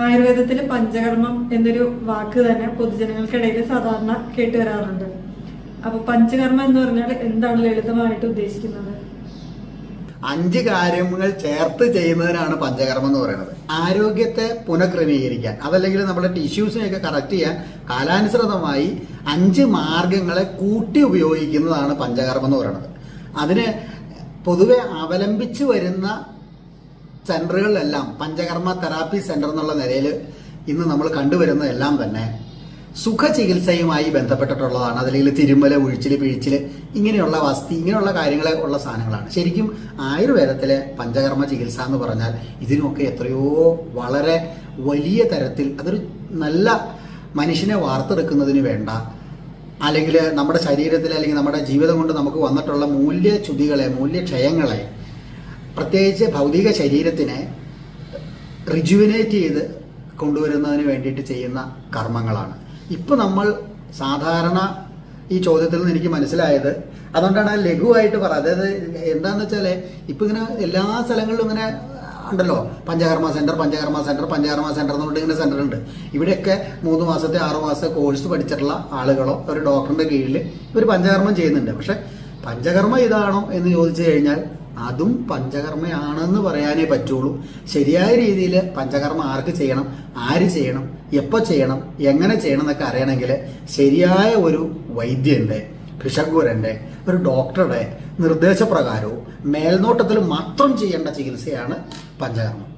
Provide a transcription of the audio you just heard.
ആയുർവേദത്തിൽ പഞ്ചകർമ്മം എന്നൊരു വാക്ക് തന്നെ പൊതുജനങ്ങൾക്കിടയിൽ സാധാരണ കേട്ടുവരാറുണ്ട് അപ്പൊ പഞ്ചകർമ്മം എന്ന് പറഞ്ഞാൽ എന്താണ് ലളിതമായിട്ട് ഉദ്ദേശിക്കുന്നത്? അഞ്ച് കാര്യങ്ങൾ ചേർത്ത് ചെയ്യുന്നതിനാണ് പഞ്ചകർമ്മം എന്ന് പറയുന്നത്. ആരോഗ്യത്തെ പുനഃക്രമീകരിക്കാൻ അതല്ലെങ്കിൽ നമ്മുടെ ടിഷ്യൂസിനെയൊക്കെ കറക്റ്റ് ചെയ്യാൻ കാലാനുസൃതമായി അഞ്ച് മാർഗങ്ങളെ കൂട്ടി ഉപയോഗിക്കുന്നതാണ് പഞ്ചകർമ്മം എന്ന് പറയുന്നത്. അതിന് പൊതുവെ അവലംബിച്ച് വരുന്ന സെന്ററുകളിലെല്ലാം പഞ്ചകർമ്മ തെറാപ്പി സെന്റർ എന്നുള്ള നിലയിൽ ഇന്ന് നമ്മൾ കണ്ടുവരുന്നതെല്ലാം തന്നെ സുഖ ചികിത്സയുമായി ബന്ധപ്പെട്ടിട്ടുള്ളതാണ്. അതല്ലെങ്കിൽ തിരുമ്മല ഉഴിച്ചിൽ പിഴിച്ചിൽ ഇങ്ങനെയുള്ള വസ്തി ഇങ്ങനെയുള്ള കാര്യങ്ങളെ ഉള്ള സാധനങ്ങളാണ്. ശരിക്കും ആയുർവേദത്തിലെ പഞ്ചകർമ്മ ചികിത്സ എന്ന് പറഞ്ഞാൽ ഇതിനൊക്കെ എത്രയോ വളരെ വലിയ തരത്തിൽ അതൊരു നല്ല മനുഷ്യനെ വാർത്തെടുക്കുന്നതിന് വേണ്ട അല്ലെങ്കിൽ നമ്മുടെ ശരീരത്തിൽ അല്ലെങ്കിൽ നമ്മുടെ ജീവിതം കൊണ്ട് നമുക്ക് വന്നിട്ടുള്ള മൂല്യ മൂല്യച്യുതികളെ മൂല്യക്ഷയങ്ങളെ പ്രത്യേകിച്ച് ഭൗതിക ശരീരത്തിനെ റിജുവിനേറ്റ് ചെയ്ത് കൊണ്ടുവരുന്നതിന് വേണ്ടിയിട്ട് ചെയ്യുന്ന കർമ്മങ്ങളാണ്. ഇപ്പം നമ്മൾ സാധാരണ ഈ ചോദ്യത്തിൽ നിന്ന് എനിക്ക് മനസ്സിലായത് അതുകൊണ്ടാണ് ലഘുവായിട്ട് പറ അതായത് എന്താണെന്ന് വെച്ചാൽ ഇപ്പം ഇങ്ങനെ എല്ലാ സ്ഥലങ്ങളിലും ഇങ്ങനെ ഉണ്ടല്ലോ. Panchakarma centre panchakarma centre panchakarma centre എന്ന് പറഞ്ഞിട്ട് ഇങ്ങനെ സെന്റർ ഉണ്ട്. ഇവിടെയൊക്കെ മൂന്ന് മാസത്തെ ആറ് മാസത്തെ കോഴ്സ് പഠിച്ചിട്ടുള്ള ആളുകളോ ഒരു ഡോക്ടറിന്റെ കീഴിൽ ഒരു പഞ്ചകർമ്മം ചെയ്യുന്നുണ്ട്. പക്ഷേ പഞ്ചകർമ്മ ഇതാണോ എന്ന് ചോദിച്ചു കഴിഞ്ഞാൽ അതും പഞ്ചകർമ്മയാണെന്ന് പറയാനേ പറ്റുള്ളൂ. ശരിയായ രീതിയിൽ പഞ്ചകർമ്മ ആർക്ക് ചെയ്യണം? ആര് ചെയ്യണം? എപ്പോൾ ചെയ്യണം? എങ്ങനെ ചെയ്യണം എന്നൊക്കെ അറിയണമെങ്കിൽ ശരിയായ ഒരു വൈദ്യന്റെ ഭിഷഗ്വരന്റെ ഒരു ഡോക്ടറുടെ നിർദ്ദേശപ്രകാരവും മേൽനോട്ടത്തിൽ മാത്രം ചെയ്യേണ്ട ചികിത്സയാണ് പഞ്ചകർമ്മം.